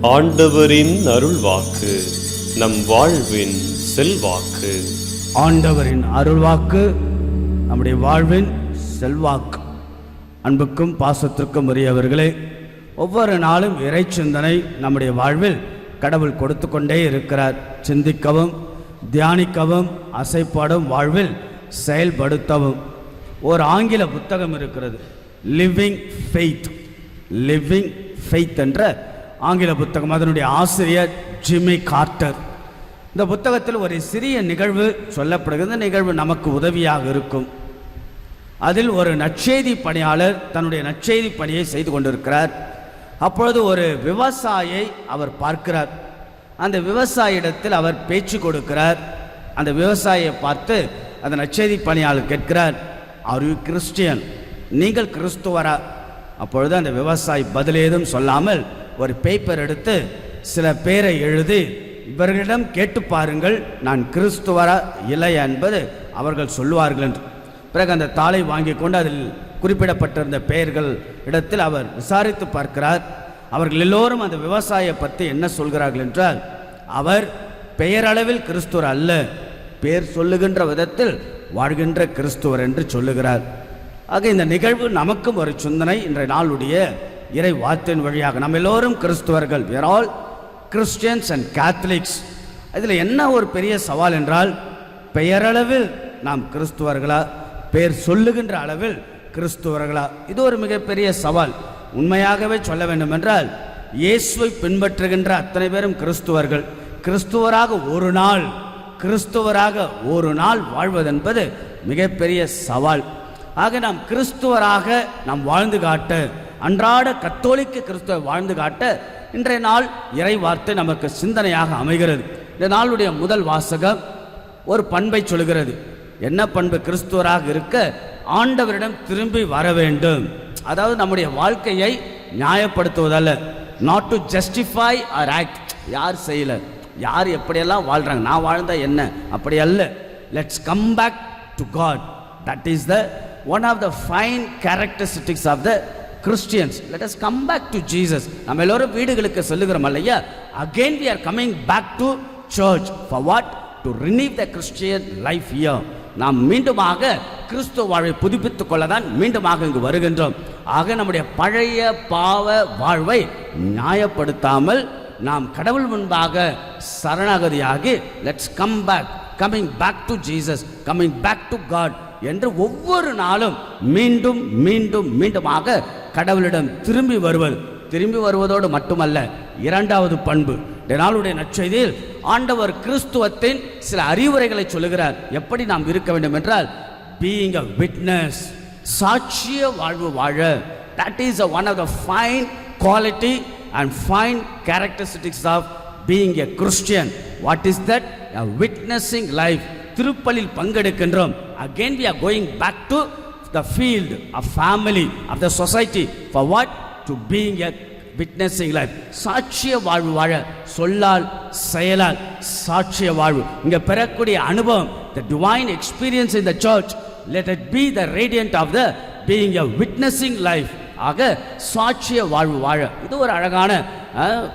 ஆண்டவரின் அருள்வாக்கு நம் வாழ்வின் செல்வாக்கு. ஆண்டவரின் அருள்வாக்கு நம்முடைய வாழ்வின் செல்வாக்கு. அன்புக்கும் பாசத்திற்கும் உரியவர்களே ஒவ்வொரு நாளும் இறை சிந்தனை நம்முடைய வாழ்வில் கடவுள் கொடுத்து கொண்டே இருக்கிறார். சிந்திக்கவும் தியானிக்கவும் அசைப்பாடும் வாழ்வில் செயல்படுத்தவும். ஒரு ஆங்கில புத்தகம் இருக்கிறது லிவிங் ஃபெய்த் லிவிங் ஃபெய்த் என்ற ஆங்கில புத்தகம் அதனுடைய ஆசிரியர் ஜிம்மி கார்ட்டர் இந்த புத்தகத்தில் ஒரு சிறிய நிகழ்வு சொல்லப்படுகிறது. நிகழ்வு நமக்கு உதவியாக இருக்கும். அதில் ஒரு நற்செய்தி பணியாளர் தன்னுடைய நற்செய்தி பணியை செய்து கொண்டிருக்கிறார். அப்பொழுது ஒரு விவசாயியை அவர் பார்க்கிறார். அந்த விவசாயிடத்தில் அவர் பேச்சு கொடுக்கிறார். அந்த விவசாயியை பார்த்து அந்த நச்செய்தி பணியாளர் கேட்கிறார் ஆர் யூ கிறிஸ்டியன் நீங்கள் கிறிஸ்துவரா? அப்பொழுது அந்த விவசாயி பதில் ஏதும் சொல்லாமல் ஒரு பேப்பர் எடுத்து சில பேரை எழுதி இவர்களிடம் கேட்டு பாருங்கள் நான் கிறிஸ்துவரா இல்லையா என்பது அவர்கள் சொல்லுவார்கள் என்று. பிறகு அந்த தாளை வாங்கி கொண்டு அதில் குறிப்பிடப்பட்டிருந்த பெயர்கள் இடத்தில் அவர் விசாரித்து பார்க்கிறார். அவர்கள் எல்லோரும் அந்த விவசாயியை பற்றி என்ன சொல்கிறார்கள் என்றால் அவர் பெயரளவில் கிறிஸ்துவர் அல்ல பேர் சொல்லுகின்ற விதத்தில் வாழ்கின்ற கிறிஸ்துவர் என்று சொல்லுகிறார். ஆக இந்த நிகழ்வு நமக்கும் ஒரு சிந்தனை. இன்றைய நாளுடைய இறை வார்த்தையின் வழியாக நம்ம எல்லோரும் கிறிஸ்துவர்கள். We all Christians and Catholics இதில் என்ன ஒரு பெரிய சவால் என்றால் பெயரளவில் நாம் கிறிஸ்துவர்களா பெயர் சொல்லுகின்ற அளவில் கிறிஸ்துவர்களா? இது ஒரு மிகப்பெரிய சவால். உண்மையாகவே சொல்ல வேண்டும் என்றால் இயேசுவை பின்பற்றுகின்ற அத்தனை பேரும் கிறிஸ்துவர்கள். கிறிஸ்துவராக ஒரு நாள் கிறிஸ்துவராக ஒரு நாள் வாழ்வதென்பது மிகப்பெரிய சவால். ஆக நாம் கிறிஸ்துவராக நாம் வாழ்ந்து காட்ட அன்றாட கத்தோலிக்க கிறிஸ்துவ வாழ்ந்து காட்ட இன்றைய நாள் இறை வார்த்தை நமக்கு சிந்தனையாக அமைகிறது. இந்த நாளுடைய முதல் வாசகம் ஒரு பண்பை சொல்கிறது. என்ன பண்பு? கிறிஸ்துவராக இருக்க ஆண்டவரிடம் திரும்பி வர வேண்டும். அதாவது நம்முடைய வாழ்க்கையை நியாயப்படுத்துவதல்ல. Not to justify or act யார் செய்யல? யார் எப்படியெல்லாம் வாழ்றாங்க? நான் வாழ்ந்தா என்ன? அப்படி அல்ல. Let's come back to God that is the one of the fine characteristics of the Christians let us come back to Jesus நம்ம எல்லோரும் வீடுகளுக்கு சொல்லுகிறோம் இல்லையா? Again we are coming back to church for what to renew the Christian life year நாம் மீண்டுமாக கிறிஸ்துவ வாழ்வை புதுப்பித்துக் கொள்ள தான் மீண்டுமாக இங்கு வருகின்றோம். ஆக நம்முடைய பழைய பாவ வாழ்வை நியாயப்படுத்தாமல் நாம் கடவுள் முன்பாக சரணாகதியாகி let's come back coming back to Jesus coming back to God என்று ஒவ்வொரு நாளும் மீண்டும் மீண்டும் மீண்டுமாக கடவுளிடம் திரும்பி வருவது திரும்பி வருவதோடு மட்டுமல்ல இரண்டாவது பண்பு. நாளுடைய நற்செய்தியில் ஆண்டவர் கிறிஸ்துவத்தின் சில அறிவுரைகளை சொல்லுகிறார். எப்படி நாம் இருக்க வேண்டும் என்றால் பீயிங் அ விட்னஸ் சாட்சிய வாழ்வு வாழ. That is a one of the fine quality and fine characteristics of being a Christian what is that witnessing life திருப்பலில் பங்கெடுக்கின்றோம். Again we are going back to the field of family of the society for what to being a witnessing life சாட்சிய வாழ்வு வாழ சொல்லால் செயலால் சாட்சிய வாழ்வு. இங்க பெறக்கூடிய அனுபவம் the divine experience in the church let it be the radiant of the being a witnessing life ஆக சாட்சிய வாழ்வு வாழ. இது ஒரு அழகான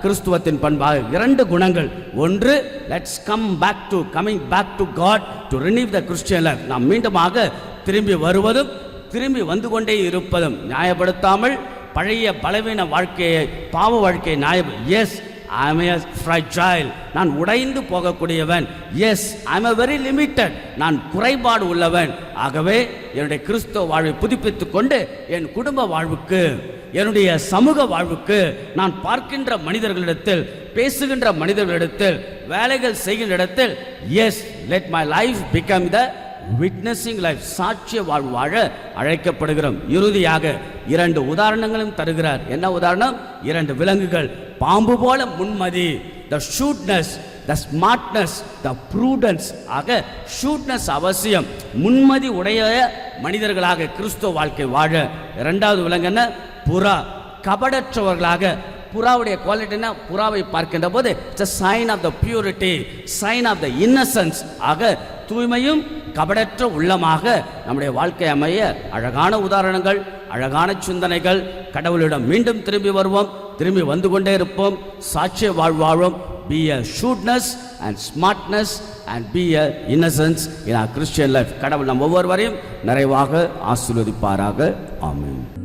கிறிஸ்துவத்தின் பண்பாக. இரண்டு குணங்கள். ஒன்று let's come back to coming back to God to renew the Christian life நாம் மீண்டுமாக திரும்பி வருவதும் திரும்பி வந்து கொண்டே இருப்பதும். நியாயப்படுத்தாமல் பழைய பலவீன வாழ்க்கையை பாவ வாழ்க்கையை நியாய எஸ் ஐம் எ ஃப்ரைஜைல் நான் உடைந்து போகக்கூடியவன். Yes I'm a very limited நான் குறைபாடு உள்ளவன். ஆகவே என்னுடைய கிறிஸ்தவ வாழ்வை புதுப்பித்துக் கொண்டு என் குடும்ப வாழ்வுக்கு என்னுடைய சமூக வாழ்வுக்கு நான் பார்க்கின்ற மனிதர்களிடத்தில் பேசுகின்ற மனிதர்களிடத்தில் வேலைகள் செய்கின்ற இடத்தில் yes let my life become the witnessing life சாட்சிய வாழ்வு வாழ அழைக்கப்படுகிறோம். இறுதியாக இரண்டு உதாரணங்களும் தருகிறார். என்ன உதாரணம்? இரண்டு விலங்குகள். பாம்பு போல முன்மதி. த ஷூட்னஸ் த ஸ்மார்ட்னஸ் த ப்ரூடன்ஸ் ஆக ஷூட்னஸ் அவசியம். முன்மதி உடைய மனிதர்களாக கிறிஸ்துவ வாழ்க்கை வாழ. இரண்டாவது விலங்கு புறா. கபடற்றவர்களாக புறாவுடைய குவாலிட்டினா புறாவை பார்க்கின்ற போது it's sign of the purity sign of the innocence ஆக தூய்மையும் கபடற்ற உள்ளமாக நம்முடைய வாழ்க்கை அமைய அழகான உதாரணங்கள் அழகான சிந்தனைகள் கடவுளிடம் மீண்டும் திரும்பி வருவோம். திரும்பி வந்து கொண்டே இருப்போம். சாட்சிய வாழ்வாழும் be a shrewdness and smartness and be a innocence in our Christian life கடவுள் நம் ஒவ்வொருவரையும் நிறைவாக ஆசீர்வதிப்பாராக. ஆமென்.